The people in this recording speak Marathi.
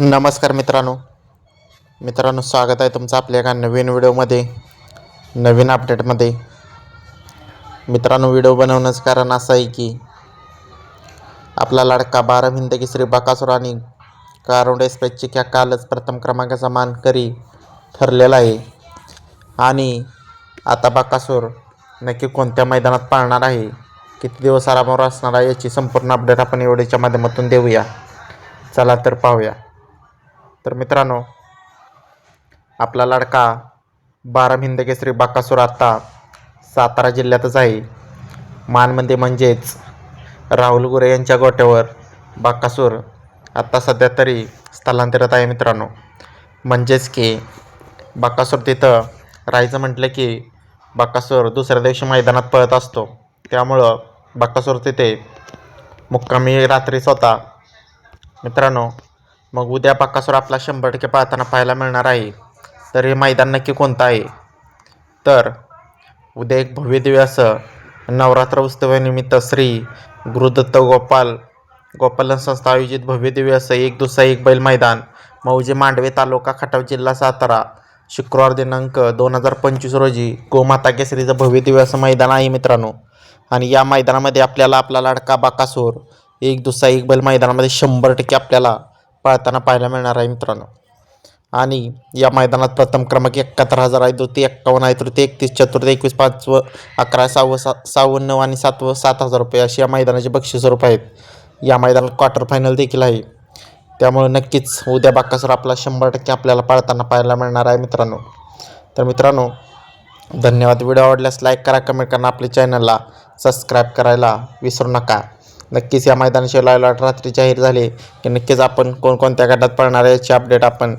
नमस्कार मित्रांनो. मित्रांनो स्वागत आहे तुमचं आपल्या एका नवीन व्हिडिओमध्ये नवीन अपडेटमध्ये. मित्रांनो व्हिडिओ बनवण्याचं कारण असं आहे की आपला लाडका बारा हिंद श्री बाकासूर आणि कारुंड एक्सप्रेसची क्या कालच प्रथम क्रमांकाचा मानकरी ठरलेला आहे. आणि आता बाकासूर नक्की कोणत्या मैदानात पाळणार आहे किती दिवस आरामावर असणार आहे याची संपूर्ण अपडेट आपण एवढीच्या माध्यमातून देऊया. चला तर पाहूया. तर मित्रांनो आपला लाडका बारा हिंद केसरी बाकासूर आत्ता सातारा जिल्ह्यातच आहे. मानमध्ये म्हणजेच राहुल गुरे यांच्या गोट्यावर बाकासूर आत्ता सध्या तरी स्थलांतरित आहे मित्रांनो. म्हणजेच की बाकासूर तिथं राहायचं म्हटलं की बाकासूर दुसऱ्या दिवशी मैदानात पळत असतो. त्यामुळं बाकासूर तिथे मुक्कामी रात्रीच होता मित्रांनो मग उद्या बाकासूर आपला शंभर टक्के पाहताना पाहायला मिळणार आहे. तर हे मैदान नक्की कोणतं आहे? तर उद्या एक भव्य दिव्य असं नवरात्र उत्सवानिमित्त श्री गुरुदत्त गोपाल गोपालन संस्था आयोजित भव्य दिव्य असं एक दुसरा एक बैल मैदान मौजे मांडवे तालुका खटाव जिल्हा सातारा शुक्रवार दिनांक दोन हजार पंचवीस रोजी गोमाता केसरीचं भव्य दिव्य असं मैदान आहे मित्रांनो. आणि या मैदानामध्ये आपल्याला आपला लाडका बाकासूर एक दुसरा एक बैल मैदानामध्ये शंभर टक्के आपल्याला पाळताना पाहायला मिळणार आहे मित्रांनो. आणि या मैदानात प्रथम क्रमांक एकाहत्तर हजार आहे द्वितीय एक्कावन्न आहे तृतीय एकतीस चतुर्थ एकवीस पाचवं अकरा सहावं सा सहावं नऊ आणि सातवं सात हजार रुपये अशी या मैदानाचे बक्षीस स्वरूप आहेत. या मैदानात क्वार्टर फायनल देखील आहे. त्यामुळे नक्कीच उद्या बाकासर आपला शंभर टक्के आपल्याला पाळताना पाहायला मिळणार आहे मित्रांनो. तर मित्रांनो धन्यवाद. व्हिडिओ आवडल्यास लाईक करा कमेंट करा आपल्या चॅनलला सबस्क्राईब करायला विसरू नका. नक्कीच या मैदानाची लाईव्ह रात्री जाहीर झाले की नक्कीच आपण कोणकोणत्या गटात पडणार आहे याची अपडेट आपण